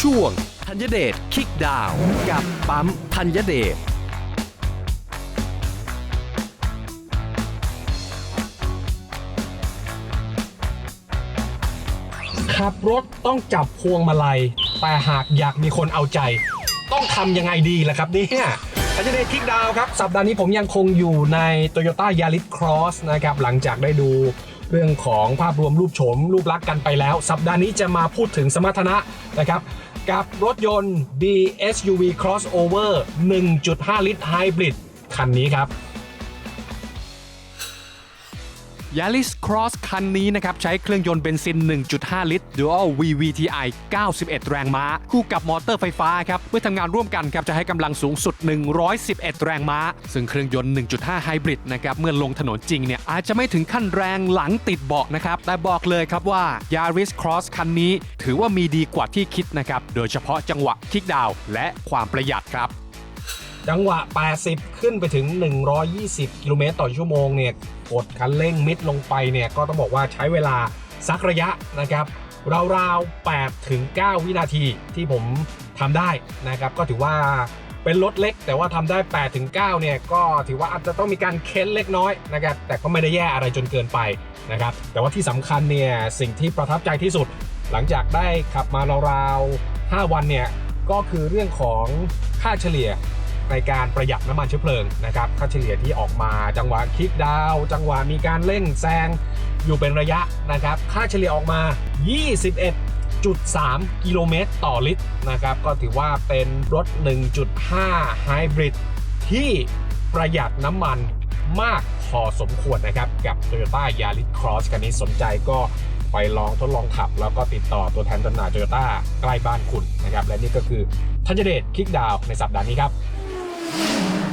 ช่วงธัญเดชคิกดาวกับปั๊มธัญเดชขับรถต้องจับพวงมาลัย แต่หากอยากมีคนเอาใจ ต้องทำยังไงดีล่ะครับเนี่ยทันเดชคิกดาวครับ สัปดาห์นี้ผมยังคงอยู่ใน Toyota Yaris Cross นะครับ หลังจากได้ดู เรื่องของภาพรวมรูปโฉมรูปลักษณ์กันไปแล้ว สัปดาห์นี้จะมาพูดถึงสมรรถนะนะครับ กับรถยนต์ BSUV Crossover 1.5 ลิตรไฮบริดคันนี้ครับ Yaris Cross คันนี้นะครับ ใช้เครื่องยนต์เบนซิน 1.5 ลิตร Dual VVTi 91 แรงม้า คู่กับมอเตอร์ไฟฟ้าครับ เมื่อทำงานร่วมกันครับจะให้กำลังสูงสุด 111 แรงม้า ซึ่งเครื่องยนต์ 1.5 ไฮบริดนะครับ เมื่อลงถนนจริงเนี่ยอาจจะไม่ถึงขั้นแรงหลังติดเบาะนะครับ แต่บอกเลยครับว่า Yaris Cross คันนี้ ถือว่ามีดีกว่าที่คิดนะครับ โดยเฉพาะจังหวะคิกดาวและความประหยัดครับ จังหวะ 80 ขึ้นไปถึง 120 กิโลเมตรต่อชั่วโมงเนี่ยกดคันเร่งมิดลงไปเนี่ยก็ต้องบอกว่าใช้เวลาสักระยะนะครับราวๆ8ถึง 9 วินาทีที่ผมทำได้นะครับ ก็ถือว่าเป็นรถเล็ก แต่ว่าทำได้8ถึง9เนี่ยก็ถือว่าอาจจะต้องมีการเค้นเล็กน้อยนะครับ แต่ก็ไม่ได้แย่อะไรจนเกินไปนะครับ แต่ว่าที่สำคัญเนี่ยสิ่งที่ประทับใจที่สุด หลังจากได้ขับมาราวๆ5วันเนี่ยก็คือเรื่องของค่าเฉลี่ย ในการประหยัดน้ำมันเชื้อเพลิงนะครับค่าเฉลี่ยที่ออกมาจังหวะคลิกดาว จังหวะมีการเร่งแซงอยู่เป็นระยะนะครับ ค่าเฉลี่ยออกมา 21.3 กิโลเมตรต่อลิตรนะครับ ก็ถือว่าเป็นรถ 1.5 ไฮบริดที่ประหยัดน้ำมันมากพอสมควรนะครับ กับ Toyota Yaris Cross คันนี้สนใจก็ไปลองทดลองขับ แล้วก็ติดต่อตัวแทนจำหน่าย Toyota ใกล้บ้านคุณนะครับ และนี่ก็คือทัญเดชคิกดาวในสัปดาห์นี้ครับ Yeah.